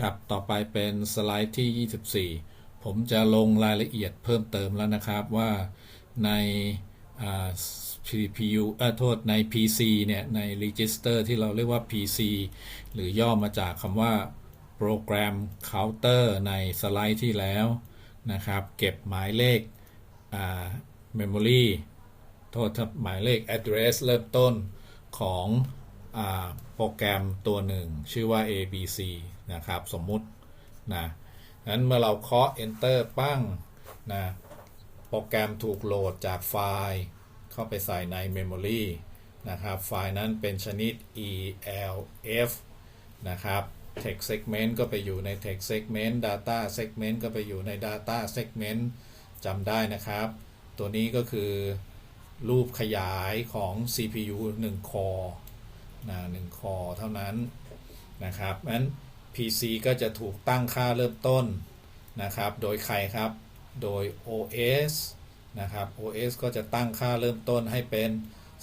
ครับ ต่อไปเป็นสไลด์ที่ 24 ผมจะลงรายละเอียดเพิ่มเติมแล้วนะครับว่าใน CPU เอ่อโทษใน PC เนี่ย ใน Register ที่เราเรียกว่า PC หรือย่อมาจากคำว่า Program Counter ในสไลด์ที่แล้วนะครับ เก็บหมายเลข Memory โทษครับหมายเลข address เริ่มต้นของอโปรแกรมตัวหนึ่ง ชื่อว่า ABC นะครับสมมุตินะนั้นเมื่อเราเคาะ enter ปั้งนะโปรแกรมถูกโหลดจากไฟล์ เข้าไปใส่ใน memory นะครับไฟล์นั้นเป็นชนิด ELF นะครับ text segment ก็ไปอยู่ใน text segment data segment ก็ไปอยู่ใน data segment จำได้นะครับ ตัวนี้ก็คือรูปขยายของ CPU 1 core นะ1 core เท่านั้นนะครับนั้น PC ก็จะถูกตั้งค่าเริ่มต้นนะครับ โดยใครครับ โดย OS นะครับ OS ก็จะตั้งค่าเริ่มต้นให้เป็น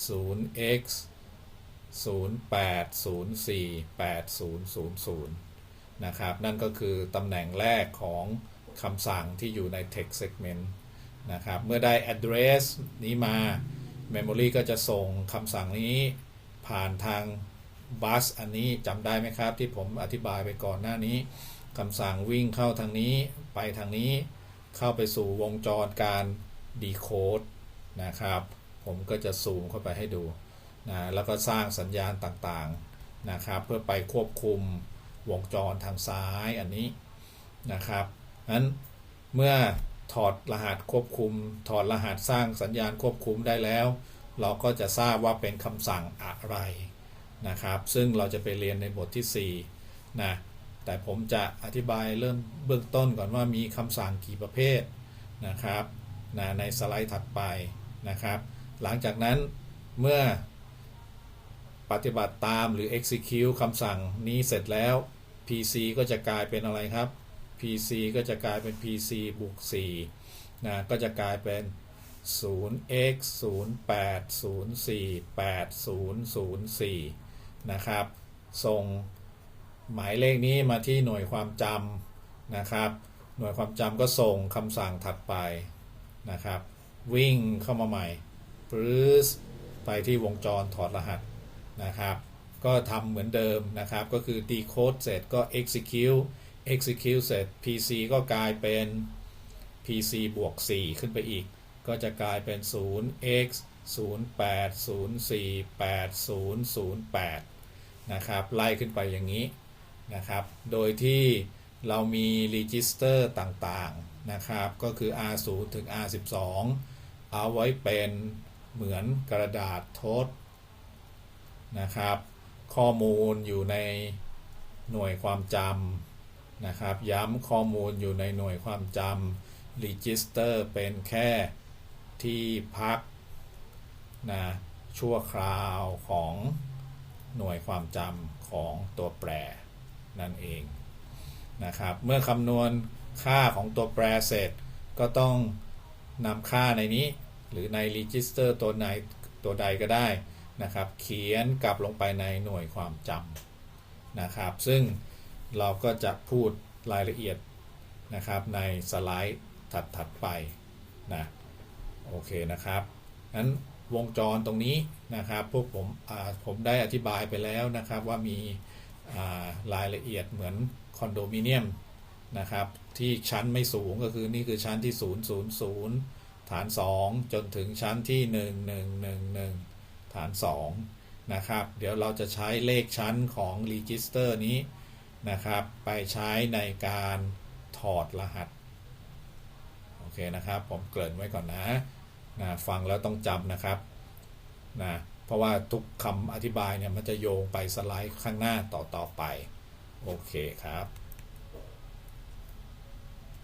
0x 08048000 นะครับ นั่นก็คือตำแหน่งแรกของคำสั่งที่อยู่ใน text segment นะครับ เมื่อได้ address นี้มา memory ก็จะส่งคำสั่งนี้ผ่านทาง bus อันนี้จำได้ไหมครับ ที่ผมอธิบายไปก่อนหน้านี้คำสั่งวิ่งเข้าทางนี้ไปทางนี้ เข้าไปสู่วงจรการ decode นะครับ ผมก็จะซูมเข้าไปให้ดูนะแล้วก็สร้างสัญญาณต่างๆนะครับ เพื่อไปควบคุมวงจรทางซ้ายอันนี้นะครับนั้นเมื่อถอดรหัสควบคุม ถอดรหัสสร้างสัญญาณควบคุมได้แล้ว เราก็จะทราบว่าเป็นคำสั่งอะไร นะครับ ซึ่งเราจะไปเรียนในบทที่4นะแต่ผมจะอธิบายเริ่มเบื้องต้นก่อนว่ามีคำสั่งกี่ประเภทนะครับนะในสไลด์ถัดไปนะครับ หลังจากนั้นเมื่อปฏิบัติตามหรือ execute คำสั่งนี้เสร็จแล้ว PC ก็จะกลายเป็นอะไรครับ PC ก็จะกลายเป็น PC บวก4นะก็จะกลายเป็น 0x 08048004 นะครับ ส่งหมายเลขนี้มาที่หน่วยความจำนะครับ หน่วยความจำก็ส่งคำสั่งถัดไปนะครับ วิ่งเข้ามาใหม่ปรื้สไปที่วงจรถอดรหัสนะครับ ก็ทำเหมือนเดิมนะครับ ก็คือ decode เสร็จก็ execute execute เสร็จ PC ก็กลายเป็น PC บวก 4 ขึ้นไปอีก ก็จะกลายเป็น 0x 08048008 นะครับไล่ขึ้นไปอย่างนี้นะครับ โดยที่เรามี register ต่างๆนะครับก็คือ R0 ถึง R12 เอาไว้เป็นเหมือนกระดาษทดนะครับ ข้อมูลอยู่ในหน่วยความจำนะครับ ย้ำข้อมูลอยู่ในหน่วยความจำ register เป็นแค่ที่พักนะชั่วคราวของ หน่วยความจำของตัวแปรนั่นเองนะครับ เมื่อคำนวณค่าของตัวแปรเสร็จ ก็ต้องนำค่าในนี้ หรือใน register ตัวไหนตัวใดก็ได้นะครับ เขียนกลับลงไปในหน่วยความจำนะครับ ซึ่งเราก็จะพูดรายละเอียดนะครับในสไลด์ถัดๆไปนะโอเคนะครับนั้น วงจรตรงนี้นะครับ พวกผมผมได้อธิบายไปแล้วนะครับว่ามีรายละเอียดเหมือนคอนโดมิเนียมนะครับที่ชั้นไม่สูงก็คือนี่คือชั้นที่ 000 ฐาน 2 จนถึงชั้นที่ 1111 ฐาน 2 นะครับ เดี๋ยวเราจะใช้เลขชั้นของ Register นี้นะครับ ไปใช้ในการถอดรหัส โอเคนะครับ ผมเกริ่นไว้ก่อนนะ นะฟังแล้วต้องจำนะครับนะเพราะว่าทุกคำอธิบายเนี่ยมันจะโยงไปสไลด์ข้างหน้าต่อๆไป โอเคครับ